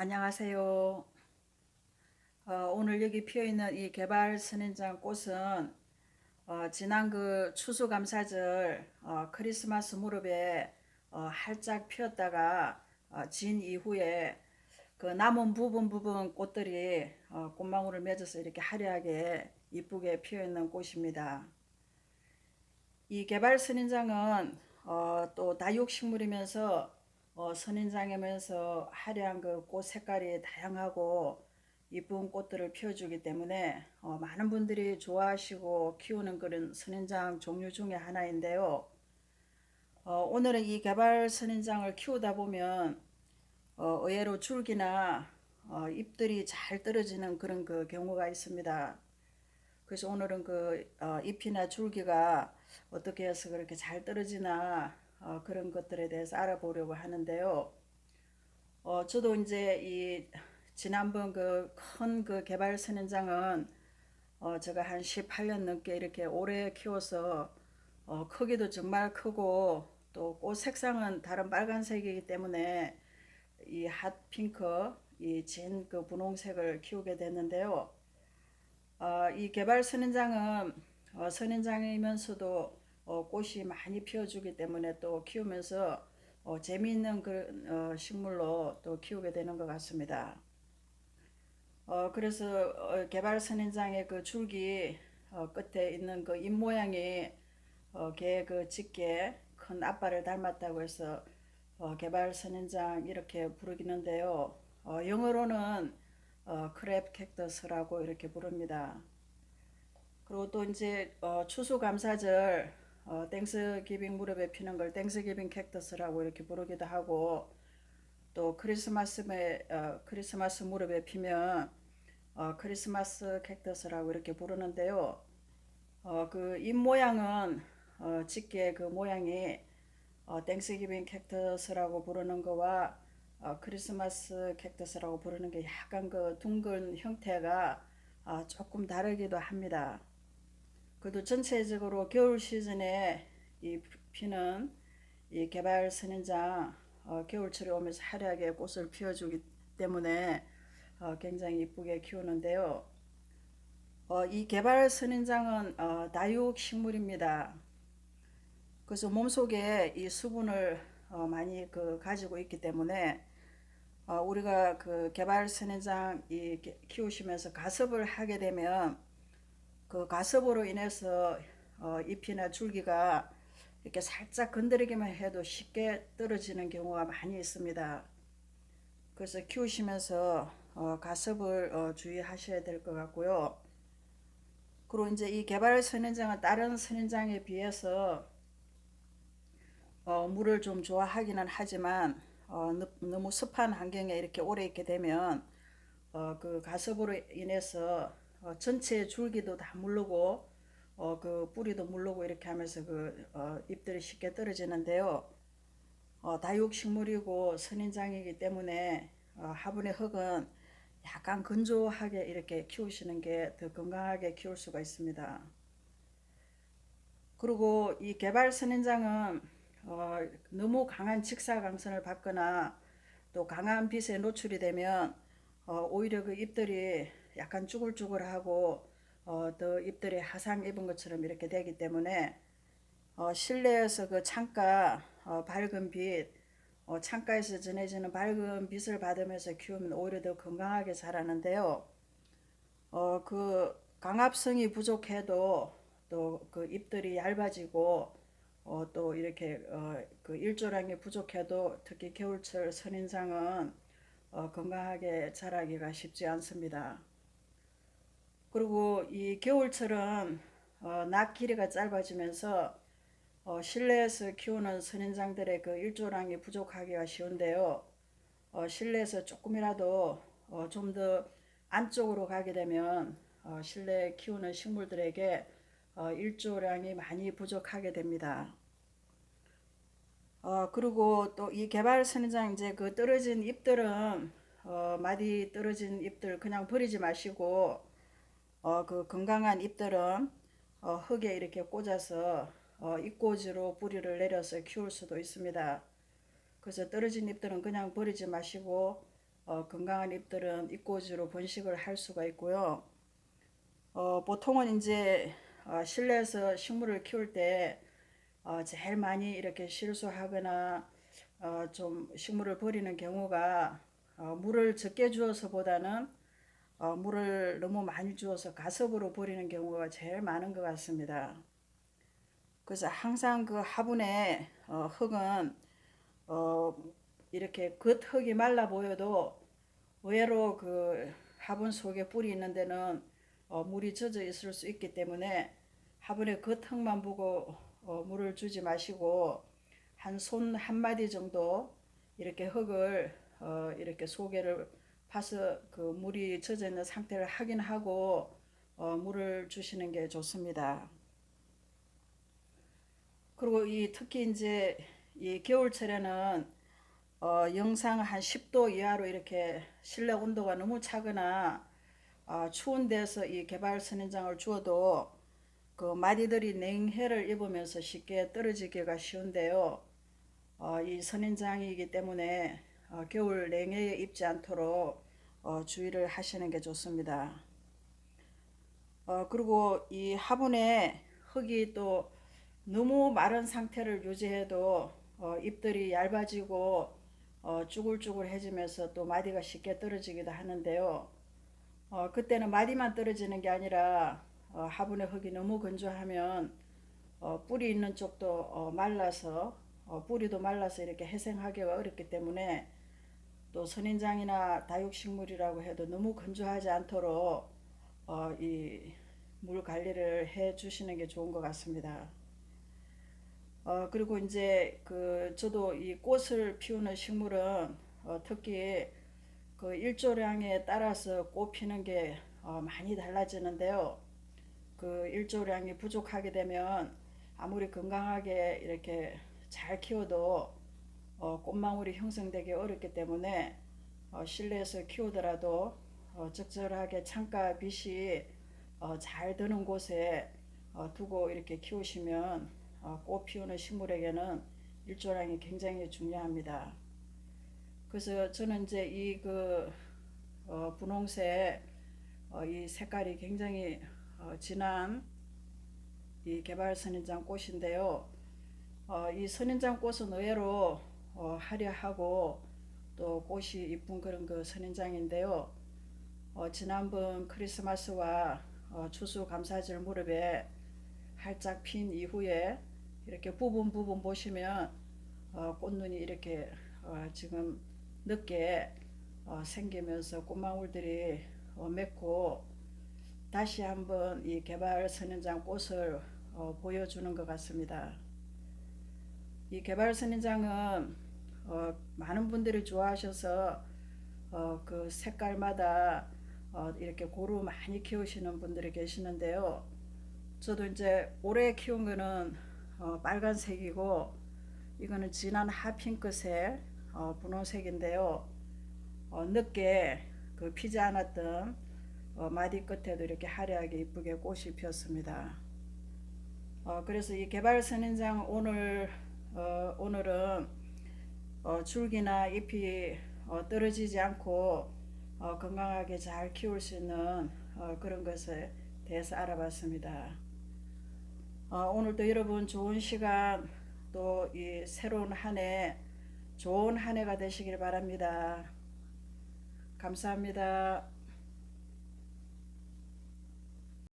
안녕하세요. 어, 오늘 여기 피어 있는 이 개발 선인장 꽃은 어, 지난 그 추수감사절 어, 크리스마스 무렵에 어, 활짝 피었다가 어, 진 이후에 그 남은 부분 부분 꽃들이 어, 꽃망울을 맺어서 이렇게 화려하게 이쁘게 피어 있는 꽃입니다. 이 개발 선인장은 어, 또 다육식물이면서 어, 선인장이면서 화려한 그 꽃 색깔이 다양하고 이쁜 꽃들을 피워주기 때문에 어, 많은 분들이 좋아하시고 키우는 그런 선인장 종류 중에 하나인데요. 어, 오늘은 이 개발 선인장을 키우다 보면 어, 의외로 줄기나 어, 잎들이 잘 떨어지는 그런 그 경우가 있습니다. 그래서 오늘은 그 어, 잎이나 줄기가 어떻게 해서 그렇게 잘 떨어지나 어, 그런 것들에 대해서 알아보려고 하는데요. 어, 저도 이제 이 지난번 그큰그 개발 선인장은 어, 제가 한 18년 넘게 이렇게 오래 키워서 어, 크기도 정말 크고 또 꽃 색상은 다른 빨간색이기 때문에 이 핫핑크, 이 진 그 분홍색을 키우게 됐는데요. 어, 이 개발 선인장은 어, 선인장이면서도 어, 꽃이 많이 피어주기 때문에 또 키우면서 어, 재미있는 그 어, 식물로 또 키우게 되는 것 같습니다. 어, 그래서 어, 개발 선인장의 그 줄기 어, 끝에 있는 그잎 모양이 어, 개그 짙게 큰 아빠를 닮았다고 해서 어, 개발 선인장 이렇게 부르기는데요. 어, 영어로는 어, 크랩 캡터스라고 이렇게 부릅니다. 그리고 또 이제 어, 추수감사절 어, 땡스 기빙 무렵에 피는 걸 땡스 기빙 캡터스라고 이렇게 부르기도 하고 또 크리스마스에 어, 크리스마스 무렵에 피면 어, 크리스마스 캡터스라고 이렇게 부르는데요. 어, 그 잎 모양은 어, 짙게 그 모양이 어, 땡스기빙 캡터스라고 부르는 거와 어, 크리스마스 캡터스라고 부르는 게 약간 그 둥근 형태가 어, 조금 다르기도 합니다. 그래도 전체적으로 겨울 시즌에 이 피는 이 개발 선인장 어, 겨울철에 오면서 화려하게 꽃을 피워주기 때문에 어, 굉장히 이쁘게 키우는데요. 어, 이 개발 선인장은 어, 다육 식물입니다. 그래서 몸속에 이 수분을 어, 많이 그 가지고 있기 때문에 어, 우리가 그 개발 선인장 이 키우시면서 가습을 하게 되면 그 가습으로 인해서 어, 잎이나 줄기가 이렇게 살짝 건드리기만 해도 쉽게 떨어지는 경우가 많이 있습니다. 그래서 키우시면서 어, 가습을 어, 주의하셔야 될 것 같고요. 그리고 이제 이 개발 선인장은 다른 선인장에 비해서 어, 물을 좀 좋아하기는 하지만 어, 너무 습한 환경에 이렇게 오래 있게 되면 어, 그 가습으로 인해서 어, 전체 줄기도 다 물르고 어, 그 뿌리도 물르고 이렇게 하면서 그 어, 잎들이 쉽게 떨어지는데요. 어, 다육식물이고 선인장이기 때문에 어, 화분의 흙은 약간 건조하게 이렇게 키우시는 게 더 건강하게 키울 수가 있습니다. 그리고 이 개발 선인장은 어, 너무 강한 직사광선을 받거나 또 강한 빛에 노출이 되면 어, 오히려 그 잎들이 약간 쭈글쭈글하고 어, 더 잎들이 화상 입은 것처럼 이렇게 되기 때문에 어, 실내에서 그 창가 어, 밝은 빛, 어, 창가에서 전해지는 밝은 빛을 받으면서 키우면 오히려 더 건강하게 자라는데요. 어, 그 강압성이 부족해도 또 그 잎들이 얇아지고 어, 또 이렇게 어, 그 일조량이 부족해도 특히 겨울철 선인장은 어, 건강하게 자라기가 쉽지 않습니다. 그리고 이 겨울철은 어, 낮 길이가 짧아지면서 어, 실내에서 키우는 선인장들의 그 일조량이 부족하기가 쉬운데요. 어, 실내에서 조금이라도 어, 좀 더 안쪽으로 가게 되면 어, 실내 키우는 식물들에게 어, 일조량이 많이 부족하게 됩니다. 어, 그리고 또 이 개발 선인장 이제 그 떨어진 잎들은 어, 마디 떨어진 잎들 그냥 버리지 마시고 어, 그 건강한 잎들은 어, 흙에 이렇게 꽂아서 어, 잎꽂이로 뿌리를 내려서 키울 수도 있습니다. 그래서 떨어진 잎들은 그냥 버리지 마시고 어, 건강한 잎들은 잎꽂이로 번식을 할 수가 있고요. 어, 보통은 이제 어, 실내에서 식물을 키울 때 어, 제일 많이 이렇게 실수하거나 어, 좀 식물을 버리는 경우가 어, 물을 적게 주어서 보다는 어, 물을 너무 많이 주어서 가습으로 버리는 경우가 제일 많은 것 같습니다. 그래서 항상 그 화분에 어, 흙은 어, 이렇게 겉 흙이 말라 보여도 의외로 그 화분 속에 뿌리 있는 데는 어, 물이 젖어 있을 수 있기 때문에 화분에 겉 흙만 보고 어, 물을 주지 마시고 한 손 한 마디 정도 이렇게 흙을 어, 이렇게 소개를 파서 그 물이 젖어 있는 상태를 확인하고 어, 물을 주시는 게 좋습니다. 그리고 이 특히 이제 이 겨울철에는 어, 영상 한 10도 이하로 이렇게 실내 온도가 너무 차거나 어, 추운 데서 이 개발 선인장을 주어도 그 마디들이 냉해를 입으면서 쉽게 떨어지기가 쉬운데요. 어, 이 선인장이기 때문에 어, 겨울 냉해에 입지 않도록 어, 주의를 하시는 게 좋습니다. 어, 그리고 이 화분에 흙이 또 너무 마른 상태를 유지해도 어, 잎들이 얇아지고 어, 쭈글쭈글해지면서 또 마디가 쉽게 떨어지기도 하는데요. 어, 그때는 마디만 떨어지는 게 아니라 어, 화분의 흙이 너무 건조하면 어, 뿌리 있는 쪽도 어, 말라서 어, 뿌리도 말라서 이렇게 해생하기가 어렵기 때문에 또 선인장이나 다육식물이라고 해도 너무 건조하지 않도록 어, 이물 관리를 해 주시는 게 좋은 것 같습니다. 어, 그리고 이제 그 저도 이 꽃을 피우는 식물은 어, 특히 그 일조량에 따라서 꽃 피는 게 어, 많이 달라지는데요. 그 일조량이 부족하게 되면 아무리 건강하게 이렇게 잘 키워도 어, 꽃망울이 형성되기 어렵기 때문에 어, 실내에서 키우더라도 어, 적절하게 창가 빛이 어, 잘 드는 곳에 어, 두고 이렇게 키우시면 어, 꽃 피우는 식물에게는 일조량이 굉장히 중요합니다. 그래서 저는 이제 이그 어, 분홍색 어, 이 색깔이 굉장히 어, 진한 이 개발 선인장 꽃인데요. 어, 이 선인장 꽃은 의외로 어, 화려하고 또 꽃이 이쁜 그런 그 선인장인데요. 어, 지난번 크리스마스와 어, 추수 감사절 무렵에 활짝 핀 이후에 이렇게 부분 부분 보시면 어, 꽃눈이 이렇게 어, 지금 늦게 어, 생기면서 꽃망울들이 어, 맺고 다시 한번 이 개발 선인장 꽃을 어, 보여주는 것 같습니다. 이 개발 선인장은 어, 많은 분들이 좋아하셔서 어, 그 색깔마다 어, 이렇게 고루 많이 키우시는 분들이 계시는데요. 저도 이제 올해 키운 거는 어, 빨간색이고 이거는 진한 핫핑크색 어, 분홍색인데요. 어, 늦게 그 피지 않았던 어, 마디 끝에도 이렇게 화려하게 이쁘게 꽃이 피었습니다. 어, 그래서 이 개발 선인장 오늘 어, 오늘은 어, 줄기나 잎이 어, 떨어지지 않고 어, 건강하게 잘 키울 수 있는 어, 그런 것에 대해서 알아봤습니다. 어, 오늘도 여러분 좋은 시간 또 이 새로운 한 해 좋은 한 해가 되시길 바랍니다. 감사합니다.